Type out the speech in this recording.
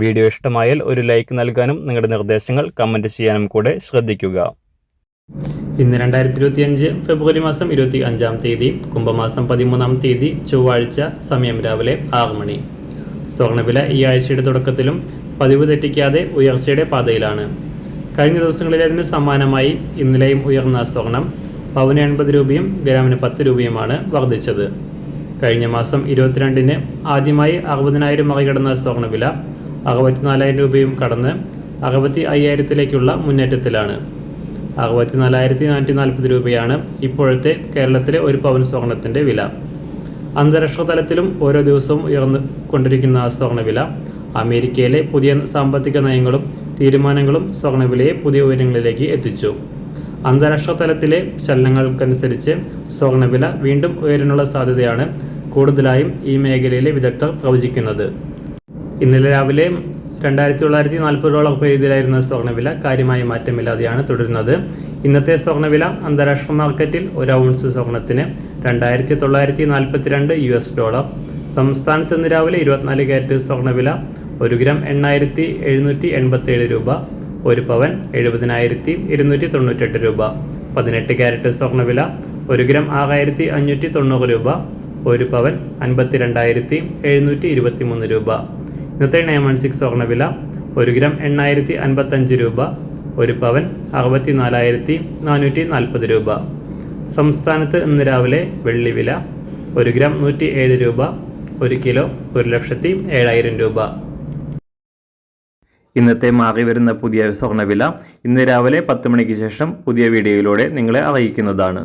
Video ഇഷ്ടമായാൽ ഒരു like നൽകാനും നിങ്ങളുടെ നിർദ്ദേശങ്ങൾ കമന്റ് ചെയ്യാനും കൂടെ ശ്രദ്ധിക്കുക. ഇന്ന് രണ്ടായിരത്തി ഇരുപത്തി അഞ്ച് ഫെബ്രുവരി മാസം ഇരുപത്തി അഞ്ചാം തീയതി കുംഭമാസം പതിമൂന്നാം തീയതി ചൊവ്വാഴ്ച സമയം രാവിലെ ആറ് മണി. സ്വർണവില ഈ ആഴ്ചയുടെ തുടക്കത്തിലും പതിവ് തെറ്റിക്കാതെ ഉയർച്ചയുടെ പാതയിലാണ്. കഴിഞ്ഞ ദിവസങ്ങളിലേതിന് സമാനമായി ഇന്നലെയും ഉയർന്ന സ്വർണം പവന് എൺപത് രൂപയും ഗ്രാമിന് പത്ത് രൂപയുമാണ് വർദ്ധിച്ചത്. കഴിഞ്ഞ മാസം ഇരുപത്തിരണ്ടിന് ആദ്യമായി അറുപതിനായിരം മറികടന്ന സ്വർണവില അറുപത്തിനാലായിരം രൂപയും കടന്ന് അറുപത്തി അയ്യായിരത്തിലേക്കുള്ള മുന്നേറ്റത്തിലാണ്. അറുപത്തി നാലായിരത്തി നാനൂറ്റി നാൽപ്പത് രൂപയാണ് ഇപ്പോഴത്തെ കേരളത്തിലെ ഒരു പവൻ സ്വർണത്തിന്റെ വില. അന്താരാഷ്ട്ര തലത്തിലും ഓരോ ദിവസവും ഉയർന്നു കൊണ്ടിരിക്കുന്ന സ്വർണവില അമേരിക്കയിലെ പുതിയ സാമ്പത്തിക നയങ്ങളും തീരുമാനങ്ങളും സ്വർണവിലയെ പുതിയ ഉയരങ്ങളിലേക്ക് എത്തിച്ചു. അന്താരാഷ്ട്ര തലത്തിലെ ചലനങ്ങൾക്കനുസരിച്ച് സ്വർണവില വീണ്ടും ഉയരാനുള്ള സാധ്യതയാണ് കൂടുതലായും ഈ മേഖലയിലെ വിദഗ്ധർ പ്രവചിക്കുന്നത്. ഇന്നലെ രാവിലെ രണ്ടായിരത്തി തൊള്ളായിരത്തി നാൽപ്പത് ഡോളർ പരിധിയിലായിരുന്ന സ്വർണവില കാര്യമായ മാറ്റമില്ലാതെയാണ് തുടരുന്നത്. ഇന്നത്തെ സ്വർണവില അന്താരാഷ്ട്ര മാർക്കറ്റിൽ ഒരു ഔൺസ് സ്വർണത്തിന് രണ്ടായിരത്തി തൊള്ളായിരത്തി നാൽപ്പത്തിരണ്ട് യു എസ് ഡോളർ. സംസ്ഥാനത്ത് ഇന്ന് രാവിലെ ഇരുപത്തിനാല് കാരറ്റ് സ്വർണവില ഒരു ഗ്രാം എണ്ണായിരത്തി എഴുന്നൂറ്റി എൺപത്തേഴ് രൂപ ഒരു പവൻ എഴുപതിനായിരത്തി ഇരുന്നൂറ്റി തൊണ്ണൂറ്റെട്ട് രൂപ. പതിനെട്ട് കാരറ്റ് സ്വർണവില ഒരു ഗ്രാം ആറായിരത്തി അഞ്ഞൂറ്റി തൊണ്ണൂറ് രൂപ ഒരു പവൻ അൻപത്തി രണ്ടായിരത്തി എഴുന്നൂറ്റി ഇരുപത്തി മൂന്ന് രൂപ. ഇന്നത്തെ നയൻ വൺ സിക്സ് സ്വർണവില ഒരു ഗ്രാം എണ്ണായിരത്തി അൻപത്തഞ്ച് രൂപ ഒരു പവൻ അറുപത്തി നാലായിരത്തി നാനൂറ്റി നാൽപ്പത് രൂപ. സംസ്ഥാനത്ത് ഇന്ന് രാവിലെ വെള്ളി വില ഒരു ഗ്രാം നൂറ്റി ഏഴ് രൂപ ഒരു കിലോ ഒരു ലക്ഷത്തി ഏഴായിരം രൂപ. ഇന്നത്തെ മാറി വരുന്ന പുതിയ സ്വർണവില ഇന്ന് രാവിലെ പത്ത് മണിക്ക് ശേഷം പുതിയ വീഡിയോയിലൂടെ നിങ്ങളെ അറിയിക്കുന്നതാണ്.